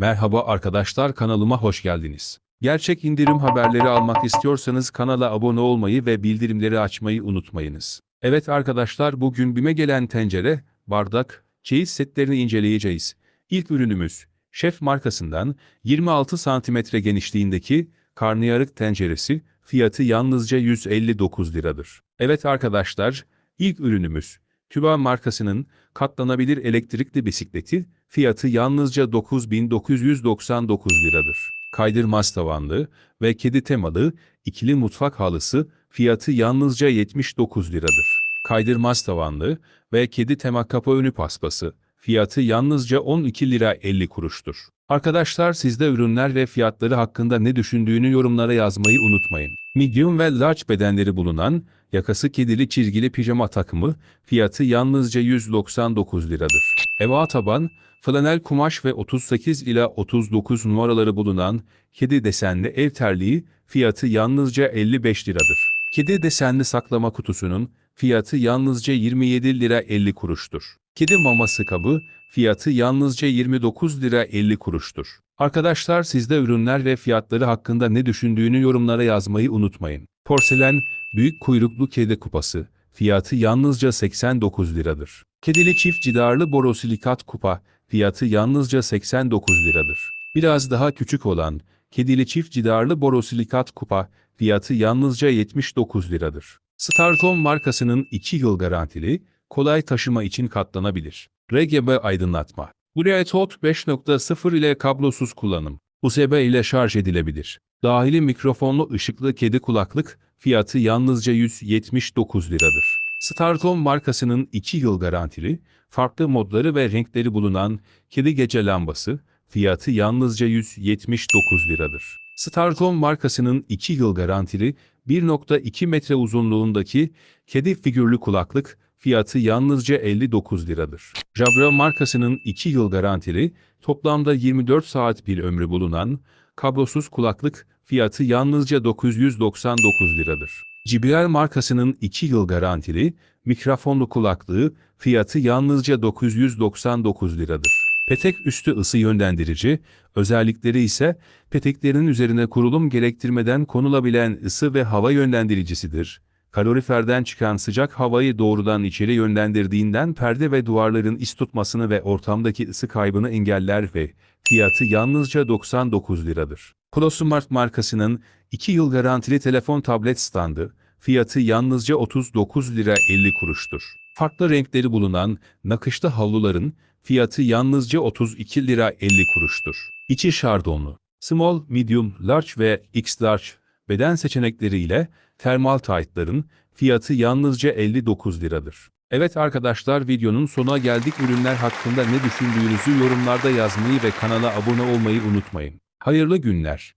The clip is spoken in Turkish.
Merhaba arkadaşlar kanalıma hoş geldiniz. Gerçek indirim haberleri almak istiyorsanız kanala abone olmayı ve bildirimleri açmayı unutmayınız. Evet arkadaşlar bugün BİM'e gelen tencere, bardak, çeyiz setlerini inceleyeceğiz. İlk ürünümüz, Şef markasından 26 santimetre genişliğindeki karnıyarık tenceresi, fiyatı yalnızca 159 liradır. Evet arkadaşlar, ilk ürünümüz, TÜBA markasının katlanabilir elektrikli bisikleti, fiyatı yalnızca 9999 liradır. Kaydırmaz tavanlı ve kedi temalı ikili mutfak halısı, fiyatı yalnızca 79 liradır. Kaydırmaz tavanlı ve kedi tema kapı önü paspası, fiyatı yalnızca 12 lira 50 kuruştur. Arkadaşlar siz de ürünler ve fiyatları hakkında ne düşündüğünü yorumlara yazmayı unutmayın. Medium ve large bedenleri bulunan yakası kedili çizgili pijama takımı fiyatı yalnızca 199 liradır. Eva taban, flanel kumaş ve 38 ila 39 numaraları bulunan kedi desenli ev terliği fiyatı yalnızca 55 liradır. Kedi desenli saklama kutusunun fiyatı yalnızca 27 lira 50 kuruştur. Kedi maması kabı fiyatı yalnızca 29 lira 50 kuruştur. Arkadaşlar siz de ürünler ve fiyatları hakkında ne düşündüğünü yorumlara yazmayı unutmayın. Porselen büyük kuyruklu kedi kupası fiyatı yalnızca 89 liradır. Kedili çift cidarlı borosilikat kupa fiyatı yalnızca 89 liradır. Biraz daha küçük olan kedili çift cidarlı borosilikat kupa fiyatı yalnızca 79 liradır. Starcom markasının 2 yıl garantili, kolay taşıma için katlanabilir. RGB aydınlatma. Bluetooth 5.0 ile kablosuz kullanım. USB ile şarj edilebilir. Dahili mikrofonlu ışıklı kedi kulaklık fiyatı yalnızca 179 liradır. Starcom markasının 2 yıl garantili, farklı modları ve renkleri bulunan kedi gece lambası fiyatı yalnızca 179 liradır. Starcom markasının 2 yıl garantili 1.2 metre uzunluğundaki kedi figürlü kulaklık fiyatı yalnızca 59 liradır. Jabra markasının 2 yıl garantili toplamda 24 saat bir ömrü bulunan kablosuz kulaklık fiyatı yalnızca 999 liradır. JBL markasının 2 yıl garantili mikrofonlu kulaklığı fiyatı yalnızca 999 liradır. Petek üstü ısı yönlendirici, özellikleri ise peteklerin üzerine kurulum gerektirmeden konulabilen ısı ve hava yönlendiricisidir. Kaloriferden çıkan sıcak havayı doğrudan içeri yönlendirdiğinden perde ve duvarların is tutmasını ve ortamdaki ısı kaybını engeller ve fiyatı yalnızca 99 liradır. ProSmart markasının 2 yıl garantili telefon tablet standı, fiyatı yalnızca 39 lira 50 kuruştur. Farklı renkleri bulunan nakışlı havluların fiyatı yalnızca 32 lira 50 kuruştur. İçi şardonlu. Small, medium, large ve x large beden seçenekleriyle termal taytların fiyatı yalnızca 59 liradır. Evet arkadaşlar videonun sonuna geldik. Ürünler hakkında ne düşündüğünüzü yorumlarda yazmayı ve kanala abone olmayı unutmayın. Hayırlı günler.